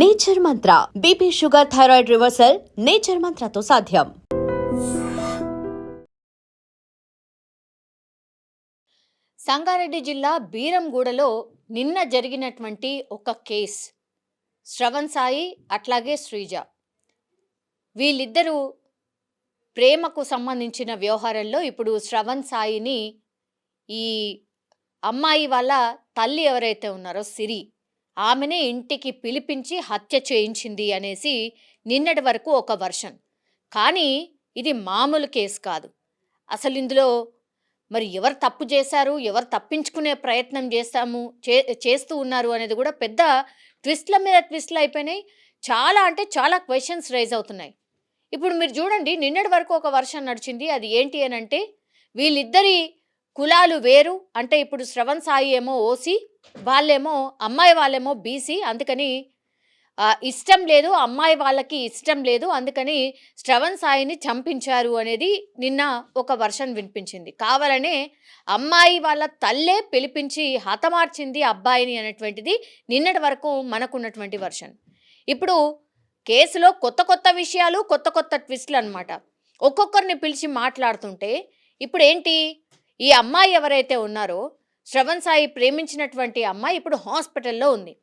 Nature Mantra BP sugar thyroid reversal nature మంత్రతో సాధ్యం. సంగారెడ్డి జిల్లా బీరంగూడలో నిన్న జరిగినటువంటి ఒక కేస్ శ్రవణ్ సాయి అట్లాగే శ్రీజ. వీళ్ళిద్దరూ ప్రేమకు సంబంధించిన వ్యవహారంలో ఇప్పుడు శ్రవణ్ సాయిని ఈ అమ్మాయి వాళ్ళ తల్లి ఎవరైతే ఉన్నారో సిరి ఆమెనే ఇంటికి పిలిపించి హత్య చేయించింది అనేసి నిన్నటి వరకు ఒక వర్షన్. కానీ ఇది మామూలు కేసు కాదు. అసలు ఇందులో మరి ఎవరు తప్పు చేశారు ఎవరు తప్పించుకునే ప్రయత్నం చేస్తాము చే చేస్తూ ఉన్నారు అనేది కూడా పెద్ద ట్విస్ట్ల మీద ట్విస్ట్లు అయిపోయినాయి. చాలా అంటే చాలా క్వశ్చన్స్ రైజ్ అవుతున్నాయి. ఇప్పుడు మీరు చూడండి నిన్నటి వరకు ఒక వర్షం నడిచింది. అది ఏంటి అని అంటే వీళ్ళిద్దరి కులాలు వేరు. అంటే ఇప్పుడు శ్రవణ్ సాయి ఏమో ఓసీ వాళ్ళేమో అమ్మాయి వాళ్ళేమో బీసీ. అందుకని ఇష్టం లేదు అమ్మాయి వాళ్ళకి ఇష్టం లేదు. అందుకని శ్రవణ్ సాయిని చంపించారు అనేది నిన్న ఒక వర్షన్ వినిపించింది. కావాలనే అమ్మాయి వాళ్ళ తల్లే పిలిపించి హతమార్చింది అబ్బాయిని అనేటువంటిది నిన్నటి వరకు మనకున్నటువంటి వర్షన్ ఇప్పుడు కేసులో కొత్త కొత్త విషయాలు కొత్త కొత్త ట్విస్ట్లు అనమాట ఒక్కొక్కరిని పిలిచి మాట్లాడుతుంటే ఇప్పుడు ఏంటి ఈ అమ్మాయి ఎవరైతే ఉన్నారో శ్రవణ్ సాయి ప్రేమించినటువంటి అమ్మాయి ఇప్పుడు హాస్పిటల్లో ఉంది.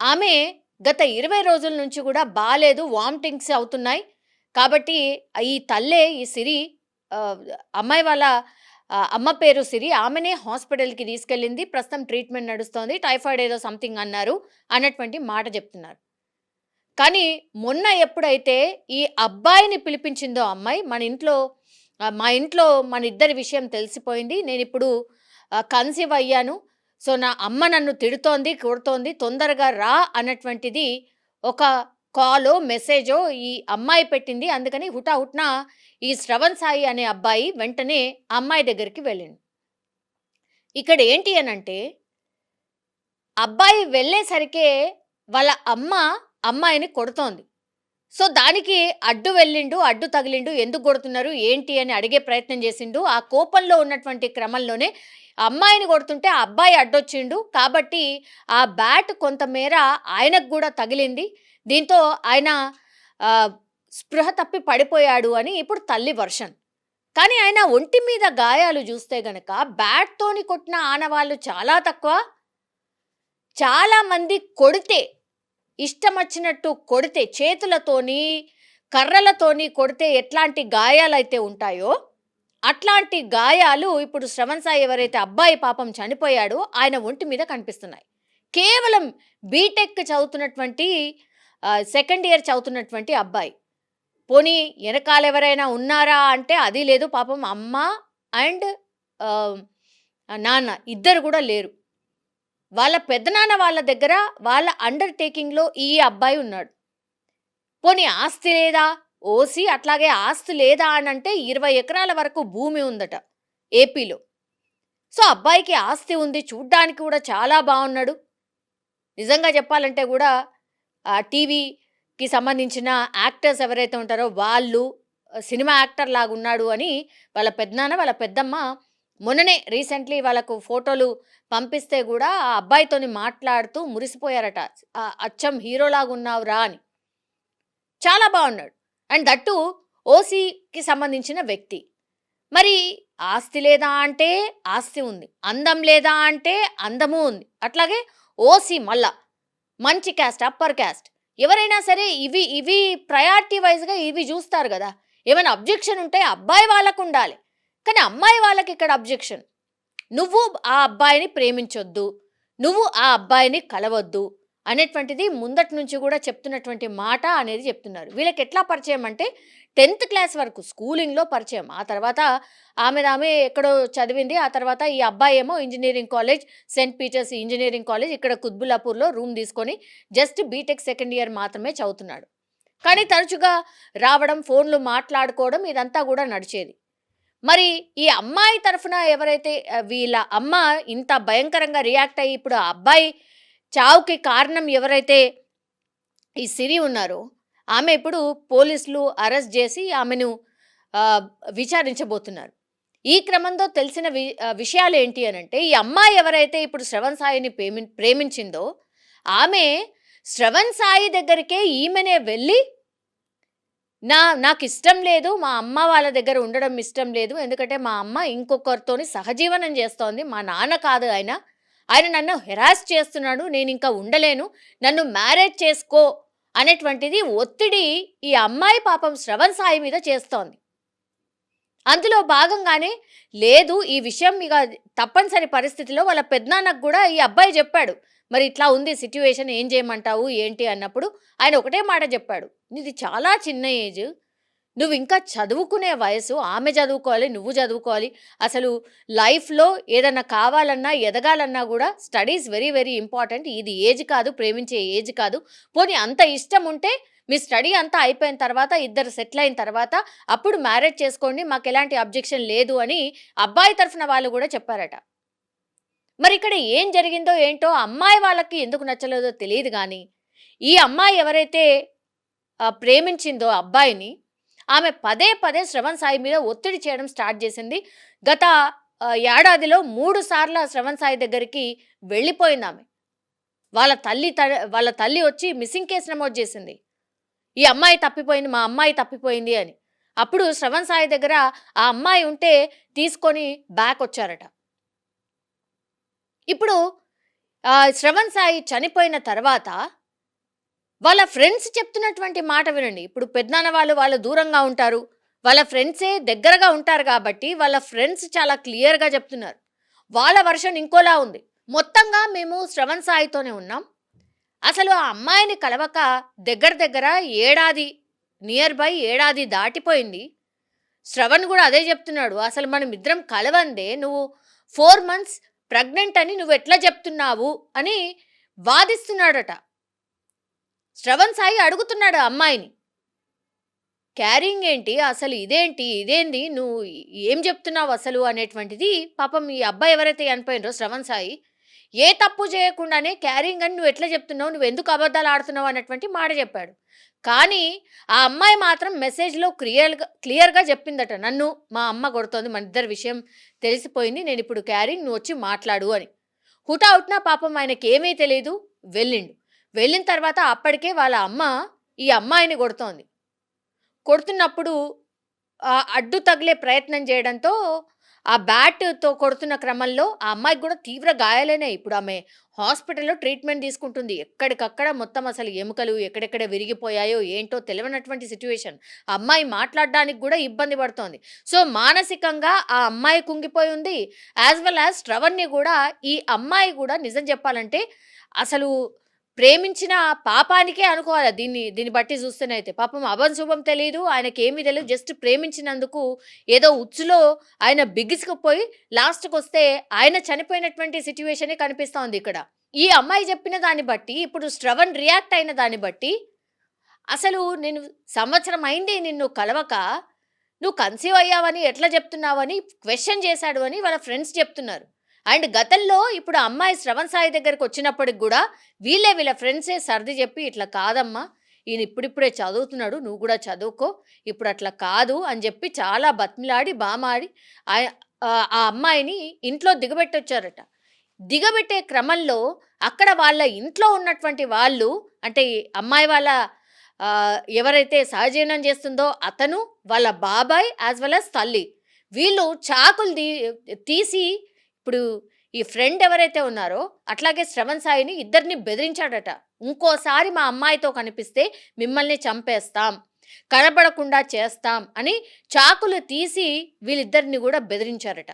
ఆమె గత ఇరవై రోజుల నుంచి కూడా బాగాలేదు వామిటింగ్స్ అవుతున్నాయి. కాబట్టి ఈ తల్లే ఈ సిరి అమ్మాయి వాళ్ళ అమ్మ పేరు సిరి ఆమెనే హాస్పిటల్కి తీసుకెళ్ళింది. ప్రస్తుతం ట్రీట్మెంట్ నడుస్తోంది. టైఫాయిడ్ ఏదో సంథింగ్ అన్నారు అన్నటువంటి మాట చెప్తున్నారు. కానీ మొన్న ఎప్పుడైతే ఈ అబ్బాయిని పిలిపించిందో అమ్మాయి మన ఇంట్లో మా ఇంట్లో మన ఇద్దరి విషయం తెలిసిపోయింది. నేను ఇప్పుడు కన్సీవ్ అయ్యాను. సో నా అమ్మ నన్ను తిడుతోంది కొడుతోంది తొందరగా రా అన్నటువంటిది ఒక కాలో మెసేజో ఈ అమ్మాయి పెట్టింది. అందుకని హుటాహుట్న ఈ శ్రవణ్ సాయి అనే అబ్బాయి వెంటనే అమ్మాయి దగ్గరికి వెళ్ళింది ఇక్కడ ఏంటి అనంటే అబ్బాయి వెళ్ళేసరికే వాళ్ళ అమ్మ అమ్మాయిని కొడుతోంది. సో దానికి అడ్డు వెళ్ళిండు అడ్డు తగిలిండు ఎందుకు కొడుతున్నారు ఏంటి అని అడిగే ప్రయత్నం చేసిండు. ఆ కోపంలో ఉన్నటువంటి క్రమంలోనే అమ్మాయిని కొడుతుంటే ఆ అబ్బాయి అడ్డొచ్చిండు. కాబట్టి ఆ బ్యాట్ కొంతమేర ఆయనకు కూడా తగిలింది. దీంతో ఆయన స్పృహ తప్పి పడిపోయాడు అని ఇప్పుడు తల్లి వర్షన్. కానీ ఆయన ఒంటి మీద గాయాలు చూస్తే గనక బ్యాట్తోని కొట్టిన ఆనవాళ్ళు చాలా తక్కువ. చాలామంది కొడితే ఇష్టమొచ్చినట్టు కొడితే చేతులతోని కర్రలతోని కొడితే ఎట్లాంటి గాయాలైతే ఉంటాయో అట్లాంటి గాయాలు ఇప్పుడు శ్రవణ్ సాయి ఎవరైతే అబ్బాయి పాపం చనిపోయాడో ఆయన ఒంటి మీద కనిపిస్తున్నాయి. కేవలం బీటెక్ చదువుతున్నటువంటి సెకండ్ ఇయర్ చదువుతున్నటువంటి అబ్బాయి. పోనీ వెనకాల ఎవరైనా ఉన్నారా అంటే అది లేదు పాపం అమ్మ అండ్ నాన్న ఇద్దరు కూడా లేరు. వాళ్ళ పెద్దనాన్న వాళ్ళ దగ్గర వాళ్ళ అండర్టేకింగ్లో ఈ అబ్బాయి ఉన్నాడు. పోనీ ఆస్తి లేదా? ఓసి అట్లాగే ఆస్తి లేదా అని అంటే ఇరవై ఎకరాల వరకు భూమి ఉందట ఏపీలో. సో అబ్బాయికి ఆస్తి ఉంది చూడ్డానికి కూడా చాలా బాగున్నాడు. నిజంగా చెప్పాలంటే కూడా టీవీకి సంబంధించిన యాక్టర్స్ ఎవరైతే ఉంటారో వాళ్ళు సినిమా యాక్టర్ లాగా ఉన్నాడు అని వాళ్ళ పెద్దనాన్న వాళ్ళ పెద్దమ్మ మొన్ననే రీసెంట్లీ వాళ్ళకు ఫోటోలు పంపిస్తే కూడా ఆ అబ్బాయితోని మాట్లాడుతూ మురిసిపోయారట. అచ్చం హీరోలాగా ఉన్నావురా అని. చాలా బాగున్నాడు. అండ్ దట్టు ఓసీకి సంబంధించిన వ్యక్తి. మరి ఆస్తి లేదా అంటే ఆస్తి ఉంది. అందం లేదా అంటే అందము ఉంది. అట్లాగే ఓసీ మళ్ళా మంచి క్యాస్ట్ అప్పర్ క్యాస్ట్. ఎవరైనా సరే ఇవి ఇవి ప్రయారిటీ వైజ్గా ఇవి చూస్తారు కదా. ఏమైనా అబ్జెక్షన్ ఉంటే అబ్బాయి వాళ్ళకు ఉండాలి కానీ అమ్మాయి వాళ్ళకి ఇక్కడ అబ్జెక్షన్. నువ్వు ఆ అబ్బాయిని ప్రేమించొద్దు నువ్వు ఆ అబ్బాయిని కలవద్దు అనేటువంటిది ముందటి నుంచి కూడా చెప్తున్నటువంటి మాట అనేది చెప్తున్నారు. వీళ్ళకి ఎట్లా పరిచయం అంటే టెన్త్ క్లాస్ వరకు స్కూలింగ్లో పరిచయం. ఆ తర్వాత ఆమె ఆమె ఎక్కడో చదివింది ఆ తర్వాత ఈ అబ్బాయి ఏమో engineering college saint Peter's engineering college ఇక్కడ కుత్బుల్లాపూర్లో రూమ్ తీసుకొని just B Tech second year మాత్రమే చదువుతున్నాడు. కానీ తరచుగా రావడం ఫోన్లు మాట్లాడుకోవడం ఇదంతా కూడా నడిచేది. మరి ఈ అమ్మాయి తరఫున ఎవరైతే వీళ్ళ అమ్మ ఇంత భయంకరంగా రియాక్ట్ అయ్యి ఇప్పుడు ఆ అబ్బాయి చావుకి కారణం ఎవరైతే ఈ సిరి ఉన్నారో ఆమె ఇప్పుడు పోలీసులు అరెస్ట్ చేసి ఆమెను విచారించబోతున్నారు. ఈ క్రమంలో తెలిసిన వి విషయాలు ఏంటి అని అంటే ఈ అమ్మాయి ఎవరైతే ఇప్పుడు శ్రవణ్ సాయిని ప్రేమి ప్రేమించిందో ఆమె శ్రవణ్ సాయి దగ్గరికే ఈమెనే వెళ్ళి నా నాకు ఇష్టం లేదు మా అమ్మ వాళ్ళ దగ్గర ఉండడం ఇష్టం లేదు ఎందుకంటే మా అమ్మ ఇంకొకరితోని సహజీవనం చేస్తోంది. మా నాన్న కాదు ఆయన. ఆయన నన్ను హెరాస్ చేస్తున్నాడు నేను ఇంకా ఉండలేను. నన్ను మ్యారేజ్ చేసుకో అనేటువంటిది ఒత్తిడి ఈ అమ్మాయి పాపం శ్రవణ్ సాయి మీద చేస్తోంది. అందులో భాగంగానే లేదు ఈ విషయం ఇక తప్పనిసరి పరిస్థితిలో వాళ్ళ పెద్దనాన్నకు కూడా ఈ అబ్బాయి చెప్పాడు. మరి ఇట్లా ఉంది సిట్యువేషన్ ఏం చేయమంటావు ఏంటి అన్నప్పుడు ఆయన ఒకటే మాట చెప్పాడు. నీది చాలా చిన్న ఏజ్. నువ్వు ఇంకా చదువుకునే వయసు ఆమె చదువుకోవాలి నువ్వు చదువుకోవాలి. అసలు లైఫ్లో ఏదన్నా కావాలన్నా ఎదగాలన్నా కూడా స్టడీస్ వెరీ వెరీ ఇంపార్టెంట్ ఇది ఏజ్ కాదు ప్రేమించే ఏజ్ కాదు. పోనీ అంత ఇష్టం ఉంటే మీ స్టడీ అంతా అయిపోయిన తర్వాత ఇద్దరు సెటిల్ అయిన తర్వాత అప్పుడు మ్యారేజ్ చేసుకోండి మాకు ఎలాంటి అబ్జెక్షన్ లేదు అని అబ్బాయి తరఫున వాళ్ళు కూడా చెప్పారట. మరి ఇక్కడ ఏం జరిగిందో ఏంటో అమ్మాయి వాళ్ళకి ఎందుకు నచ్చలేదో తెలియదు కానీ ఈ అమ్మాయి ఎవరైతే ప్రేమించిందో అబ్బాయిని ఆమె పదే పదే శ్రవణ్ సాయి మీద ఒత్తిడి చేయడం స్టార్ట్ చేసింది. గత ఏడాదిలో మూడు సార్లు శ్రవణ్ సాయి దగ్గరికి వెళ్ళిపోయింది ఆమె. వాళ్ళ తల్లి త- వాళ్ళ తల్లి వచ్చి మిస్సింగ్ కేసు నమోదు చేసింది. ఈ అమ్మాయి తప్పిపోయింది మా అమ్మాయి తప్పిపోయింది అని. అప్పుడు శ్రవణ్ సాయి దగ్గర ఆ అమ్మాయి ఉంటే తీసుకొని బ్యాక్ వచ్చారట. ఇప్పుడు శ్రవణ్ సాయి చనిపోయిన తర్వాత వాళ్ళ ఫ్రెండ్స్ చెప్తున్నటువంటి మాట వినండి. ఇప్పుడు పెద్దనాన్న వాళ్ళు వాళ్ళు దూరంగా ఉంటారు. వాళ్ళ ఫ్రెండ్సే దగ్గరగా ఉంటారు కాబట్టి వాళ్ళ ఫ్రెండ్స్ చాలా క్లియర్గా చెప్తున్నారు. వాళ్ళ వర్షన్ ఇంకోలా ఉంది. మొత్తంగా మేము శ్రవణ్ సాయితోనే ఉన్నాం. అసలు ఆ అమ్మాయిని కలవక దగ్గర దగ్గర ఏడాది నియర్ బై ఏడాది దాటిపోయింది. శ్రవణ్ కూడా అదే చెప్తున్నాడు. అసలు మనం ఇద్దరం కలవందే. నువ్వు ఫోర్ మంత్స్ ప్రెగ్నెంట్ అని నువ్వు ఎట్లా చెప్తున్నావు అని వాదిస్తున్నాడట. శ్రవణ్ సాయి అడుగుతున్నాడు ఆ అమ్మాయిని. క్యారింగ్ ఏంటి? అసలు ఇదేంటి? ఇదేంది? నువ్వు ఏం చెప్తున్నావు అసలు అనేటువంటిది పాపం ఈ అబ్బాయి ఎవరైతే చనిపోయినరో శ్రవణ్ సాయి ఏ తప్పు చేయకుండానే క్యారింగ్ అని నువ్వు ఎట్లా చెప్తున్నావు? నువ్వు ఎందుకు అబద్ధాలు ఆడుతున్నావు? అన్నటువంటి మాట చెప్పాడు. కానీ ఆ అమ్మాయి మాత్రం మెసేజ్లో క్లియర్గా క్లియర్గా చెప్పిందట. నన్ను మా అమ్మ కొడుతోంది మన ఇద్దరి విషయం తెలిసిపోయింది నేను ఇప్పుడు క్యారింగ్ నువ్వు వచ్చి మాట్లాడు అని. హుటాహుట్న పాపం ఆయనకి ఏమీ తెలియదు వెళ్ళిండు. వెళ్ళిన తర్వాత అప్పటికే వాళ్ళ అమ్మ ఈ అమ్మాయిని కొడుతోంది. కొడుతున్నప్పుడు అడ్డు తగిలే ప్రయత్నం చేయడంతో ఆ బ్యాట్తో కొడుతున్న క్రమంలో ఆ అమ్మాయికి కూడా తీవ్ర గాయాలైనాయి ఇప్పుడు ఆమె హాస్పిటల్లో ట్రీట్మెంట్ తీసుకుంటుంది. ఎక్కడికక్కడ మొత్తం అసలు ఎముకలు ఎక్కడెక్కడ విరిగిపోయాయో ఏంటో తెలియనటువంటి సిచ్యువేషన్ అమ్మాయి మాట్లాడడానికి కూడా ఇబ్బంది పడుతోంది. సో మానసికంగా ఆ అమ్మాయి కుంగిపోయి ఉంది. యాజ్ వెల్ యాజ్ శ్రవణ్ని కూడా ఈ అమ్మాయి కూడా నిజం చెప్పాలంటే అసలు ప్రేమించిన పాపానికే అనుకోవాలి. దీన్ని దీన్ని బట్టి చూస్తేనైతే. పాపం అభం శుభం తెలియదు ఆయనకి ఏమీ తెలియదు జస్ట్ ప్రేమించినందుకు ఏదో ఉచ్చులో ఆయన బిగిసుకుపోయి లాస్ట్కి వస్తే ఆయన చనిపోయినటువంటి సిచ్యువేషనే కనిపిస్తోంది ఇక్కడ. ఈ అమ్మాయి చెప్పిన దాన్ని బట్టి ఇప్పుడు శ్రవణ్ రియాక్ట్ అయిన దాన్ని బట్టి అసలు నేను సంవత్సరం అయింది నిన్ను కలవక నువ్వు కన్సీవ్ అయ్యావని ఎట్లా చెప్తున్నావని క్వశ్చన్ చేశాడు అని వాళ్ళ ఫ్రెండ్స్ చెప్తున్నారు. అండ్ గతంలో ఇప్పుడు అమ్మాయి శ్రవణ్ సాయి దగ్గరికి వచ్చినప్పటికి కూడా వీళ్ళే వీళ్ళ ఫ్రెండ్సే సర్ది చెప్పి ఇట్లా కాదమ్మా ఈయన ఇప్పుడిప్పుడే చదువుతున్నాడు నువ్వు కూడా చదువుకో ఇప్పుడు అట్లా కాదు అని చెప్పి చాలా బతిమిలాడి బామాడి ఆ- అమ్మాయిని ఇంట్లో దిగబెట్టొచ్చారట. దిగబెట్టే క్రమంలో అక్కడ వాళ్ళ ఇంట్లో ఉన్నటువంటి వాళ్ళు అంటే అమ్మాయి వాళ్ళ ఎవరైతే సహజీవనం చేస్తుందో అతను వాళ్ళ బాబాయ్ యాజ్ వెల్ అస్ తల్లి వీళ్ళు చాకులు తీ తీసి ఇప్పుడు ఈ ఫ్రెండ్ ఎవరైతే ఉన్నారో అట్లాగే శ్రవణ్ సాయిని ఇద్దరిని బెదిరించాడట. ఇంకోసారి మా అమ్మాయితో కనిపిస్తే మిమ్మల్ని చంపేస్తాం కనబడకుండా చేస్తాం అని చాకులు తీసి వీళ్ళిద్దరిని కూడా బెదిరించారట.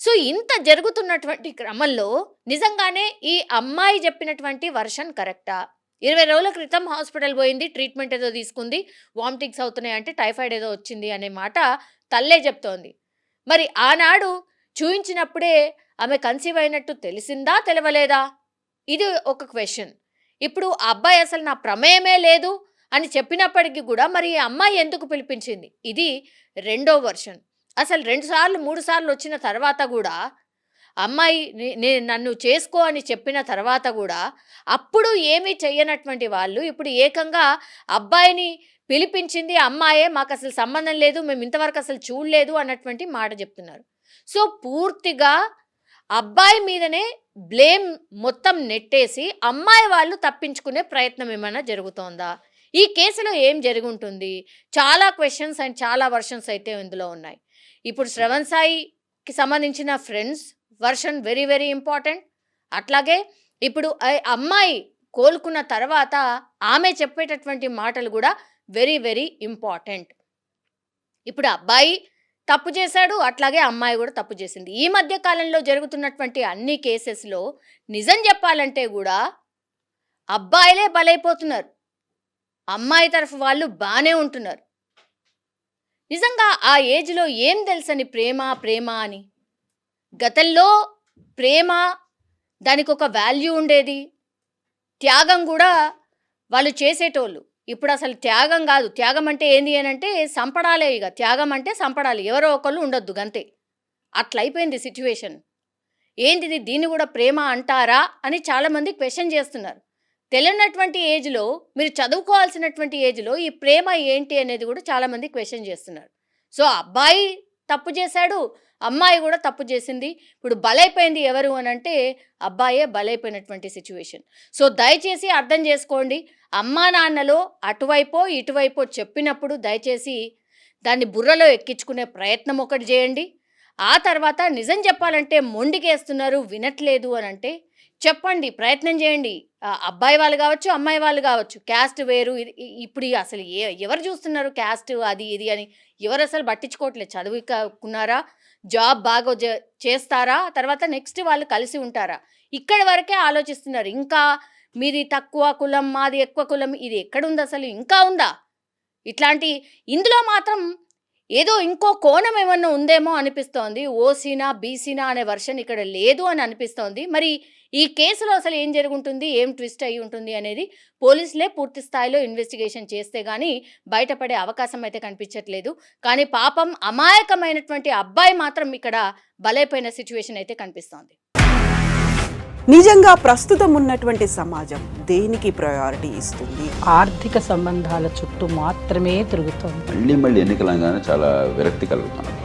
సో ఇంత జరుగుతున్నటువంటి క్రమంలో నిజంగానే ఈ అమ్మాయి చెప్పినటువంటి వర్షన్ కరెక్టా? ఇరవై రోజుల క్రితం హాస్పిటల్ పోయింది ట్రీట్మెంట్ ఏదో తీసుకుంది వామిటింగ్స్ అవుతున్నాయి అంటే టైఫాయిడ్ ఏదో వచ్చింది అనే మాట తల్లే చెప్తోంది. మరి ఆనాడు చూయించినప్పుడే ఆమె కన్సీవ్ అయినట్టు తెలిసిందా తెలవలేదా? ఇది ఒక క్వశ్చన్. ఇప్పుడు ఆ అబ్బాయి అసలు నా ప్రమేయమే లేదు అని చెప్పినప్పటికీ కూడా మరి ఈ అమ్మాయి ఎందుకు పిలిపించింది? ఇది రెండో వర్షన్. అసలు రెండు సార్లు మూడు సార్లు వచ్చిన తర్వాత కూడా అమ్మాయి నేను నన్ను చేసుకో అని చెప్పిన తర్వాత కూడా అప్పుడు ఏమీ చెయ్యనటువంటి వాళ్ళు ఇప్పుడు ఏకంగా అబ్బాయిని పిలిపించింది అమ్మాయే మాకు అసలు సంబంధం లేదు మేము ఇంతవరకు అసలు చూడలేదు అన్నటువంటి మాట చెప్తున్నారు. సో పూర్తిగా అబ్బాయి మీదనే బ్లేమ్ మొత్తం నెట్టేసి అమ్మాయి వాళ్ళు తప్పించుకునే ప్రయత్నం ఏమైనా జరుగుతోందా? ఈ కేసులో ఏం జరుగుంటుంది? చాలా క్వశ్చన్స్ అండ్ చాలా వర్షన్స్ అయితే ఇందులో ఉన్నాయి. ఇప్పుడు శ్రవణ్ సాయికి సంబంధించిన friends version very very important అట్లాగే ఇప్పుడు అమ్మాయి కోలుకున్న తర్వాత ఆమె చెప్పేటటువంటి మాటలు కూడా వెరీ వెరీ ఇంపార్టెంట్. ఇప్పుడు అబ్బాయి తప్పు చేశాడు అట్లాగే అమ్మాయి కూడా తప్పు చేసింది. ఈ మధ్య కాలంలో జరుగుతున్నటువంటి అన్ని కేసెస్లో నిజం చెప్పాలంటే కూడా అబ్బాయిలే బలైపోతున్నారు. అమ్మాయి తరఫు వాళ్ళు బాగానే ఉంటున్నారు. నిజంగా ఆ ఏజ్లో ఏం తెలుసని ప్రేమ ప్రేమ అని? గతంలో ప్రేమ దానికి ఒక వాల్యూ ఉండేది. త్యాగం కూడా వాళ్ళు చేసేటోళ్ళు. ఇప్పుడు అసలు త్యాగం కాదు. త్యాగం అంటే ఏంది అని అంటే సంపడాలే ఇక త్యాగం అంటే సంపడాలి. ఎవరో ఒకళ్ళు ఉండొద్దు గంతే. అట్లయిపోయింది సిచ్యువేషన్. ఏంటిది? దీన్ని కూడా ప్రేమ అంటారా? అని చాలామంది క్వశ్చన్ చేస్తున్నారు. తెలియనటువంటి ఏజ్లో మీరు చదువుకోవాల్సినటువంటి ఏజ్లో ఈ ప్రేమ ఏంటి అనేది కూడా చాలామంది క్వశ్చన్ చేస్తున్నారు. సో అబ్బాయి తప్పు చేశాడు అమ్మాయి కూడా తప్పు చేసింది. ఇప్పుడు బలైపోయింది ఎవరు అని అంటే అబ్బాయే బలైపోయినటువంటి సిచ్యువేషన్. సో దయచేసి అర్థం చేసుకోండి. అమ్మా నాన్నలో అటువైపో ఇటువైపో చెప్పినప్పుడు దయచేసి దాన్ని బుర్రలో ఎక్కించుకునే ప్రయత్నం ఒకటి చేయండి. ఆ తర్వాత నిజం చెప్పాలంటే మొండికేస్తున్నారు వినట్లేదు అని అంటే చెప్పండి ప్రయత్నం చేయండి. అబ్బాయి వాళ్ళు కావచ్చు అమ్మాయి వాళ్ళు కావచ్చు క్యాస్ట్ వేరు. ఇది- ఇప్పుడు అసలు ఏ ఎవరు చూస్తున్నారు క్యాస్ట్ అది ఇది అని? ఎవరు అసలు పట్టించుకోవట్లేదు చదువుకున్నారా? జాబ్ బాగా చేస్తారా? తర్వాత నెక్స్ట్ వాళ్ళు కలిసి ఉంటారా? ఇక్కడ వరకే ఆలోచిస్తున్నారు. ఇంకా మీది తక్కువ కులం మాది ఎక్కువ కులం ఇది ఎక్కడుంది అసలు? ఇంకా ఉందా? ఇట్లాంటి ఇందులో మాత్రం ఏదో ఇంకో కోణం ఏమన్నా ఉందేమో అనిపిస్తోంది. ఓసీనా బీసీనా అనే వర్షన్ ఇక్కడ లేదు అని అనిపిస్తోంది. మరి ఈ కేసులో అసలు ఏం జరుగుంటుంది ఏం ట్విస్ట్ అయి ఉంటుంది అనేది పోలీసులే పూర్తి స్థాయిలో ఇన్వెస్టిగేషన్ చేస్తే గానీ బయటపడే అవకాశం అయితే కనిపించట్లేదు. కానీ పాపం అమాయకమైనటువంటి అబ్బాయి మాత్రం ఇక్కడ బలైపోయిన సిచ్యువేషన్ అయితే కనిపిస్తోంది. నిజంగా ప్రస్తుతం ఉన్నటువంటి సమాజం దేనికి ప్రయారిటీ ఇస్తుంది? ఆర్థిక సంబంధాల చుట్టూ మాత్రమే తిరుగుతోంది. మళ్ళీ మళ్ళీ ఎన్నికలంగానే చాలా విరక్తి కలుగుతున్నాం